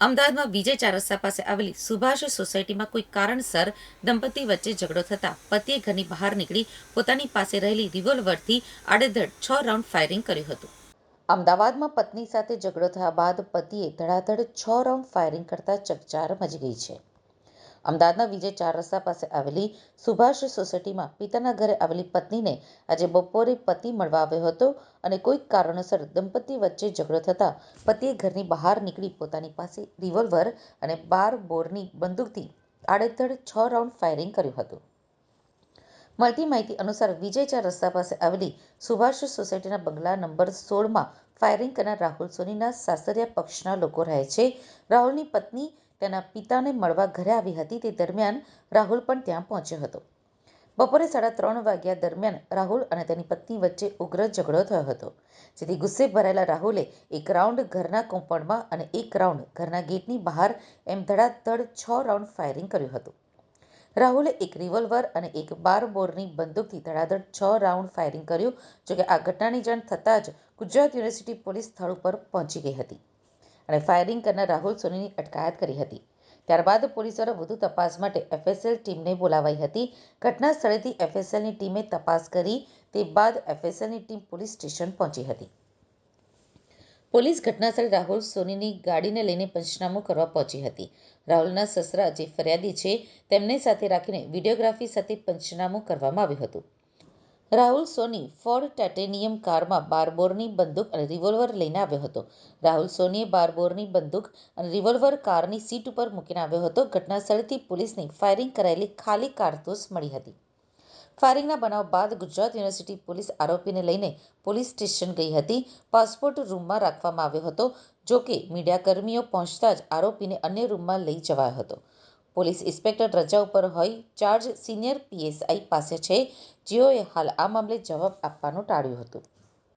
અમદાવાદમાં વિજય ચારસ્તા પાસે આવેલી સુભાષ સોસાયટીમાં કોઈ કારણસર દંપતી વચ્ચે ઝઘડો થતા પતિએ ઘરની બહાર નીકળી પોતાની પાસે રહેલી રિવોલ્વરથી આડેધડ છ રાઉન્ડ ફાયરિંગ કર્યું હતું. અમદાવાદમાં પત્ની સાથે ઝઘડો થયા બાદ પતિએ ધડાધડ છ રાઉન્ડ ફાયરિંગ કરતા ચકચાર મચી ગઈ છે. અમદાવાદના વિજય ચાર રસ્તા પાસે આવેલી સુભાષ સોસાયટીમાં પિતાના ઘરે આવેલી પત્નીને આજે બપોરે પતિ મળવા આવ્યો હતો અને કોઈક કારણોસર દંપતી વચ્ચે ઝઘડો થતા પતિએ ઘરની બહાર નીકળી પોતાની પાસે રિવોલ્વર અને બાર બોરની બંદૂકથી આડેધડ છ રાઉન્ડ ફાયરિંગ કર્યું હતું. મળતી માહિતી અનુસાર વિજય ચાર રસ્તા પાસે આવેલી સુભાષ સોસાયટીના બંગલા નંબર સોળમાં ફાયરિંગ કરનાર રાહુલ સોનીના સાસરિયા પક્ષના લોકો રહે છે. રાહુલની પત્ની તેના પિતાને મળવા ઘરે આવી હતી તે દરમિયાન રાહુલ પણ ત્યાં પહોંચ્યો હતો. બપોરે સાડા ત્રણ વાગ્યા દરમિયાન રાહુલ અને તેની પત્ની વચ્ચે ઉગ્ર ઝઘડો થયો હતો, જેથી ગુસ્સે ભરાયેલા રાહુલે એક રાઉન્ડ ઘરના કમ્પાઉન્ડમાં અને એક રાઉન્ડ ઘરના ગેટની બહાર એમ ધડાધડ છ રાઉન્ડ ફાયરિંગ કર્યું હતું. રાહુલે એક રિવોલ્વર અને એક બાર બોરની બંદૂકથી ધડાધડ છ રાઉન્ડ ફાયરિંગ કર્યું, જોકે આ ઘટનાની જાણ થતાં જ ગુજરાત યુનિવર્સિટી પોલીસ સ્થળ ઉપર પહોંચી ગઈ હતી. અને ફાયરિંગ કરનાર રાહુલ સોનીની અટકાયત કરી હતી. ત્યારબાદ પોલીસ વધુ તપાસ માટે એફએસએલ ટીમને બોલાવાઈ હતી. ઘટના સ્થળેથી એફએસએલની ટીમે તપાસ કરી, તે બાદ એફએસએલની ટીમ પોલીસ સ્ટેશન પહોંચી હતી. પોલીસ ઘટનાસ્થળે રાહુલ સોનીની ગાડીને લઈને પંચનામું કરવા પહોંચી હતી. રાહુલના સસરા જે ફરિયાદી છે, તેમને સાથે રાખીને વિડીયોગ્રાફી સાથે પંચનામું કરવામાં આવ્યું હતું. રાહુલ સોની ફોર્ડ ટાઇટેનિયમ કારમાં બારબોરની બંદૂક અને રિવોલ્વર લઈને આવ્યો હતો. રાહુલ સોનીએ બારબોરની બંદૂક અને રિવોલ્વર કારની સીટ ઉપર મૂકીને આવ્યો હતો. ઘટનાસ્થળેથી પોલીસને ફાયરિંગ કરાયેલી ખાલી કારતૂસ મળી હતી. ફાયરિંગના બનાવ બાદ ગુજરાત યુનિવર્સિટી પોલીસ આરોપીને લઈને પોલીસ સ્ટેશન ગઈ હતી. પાસપોર્ટ રૂમમાં રાખવામાં આવ્યો હતો જો કે મીડિયાકર્મીઓ પહોંચતા જ આરોપીને અન્ય રૂમમાં લઈ જવાયો હતો. પોલીસ ઇન્સ્પેક્ટર રજા ઉપર હોય ચાર્જ સિનિયર પીએસઆઈ પાસે છે. જેઓએ હાલ આ મામલે જવાબ આપવાનું ટાળ્યું હતું.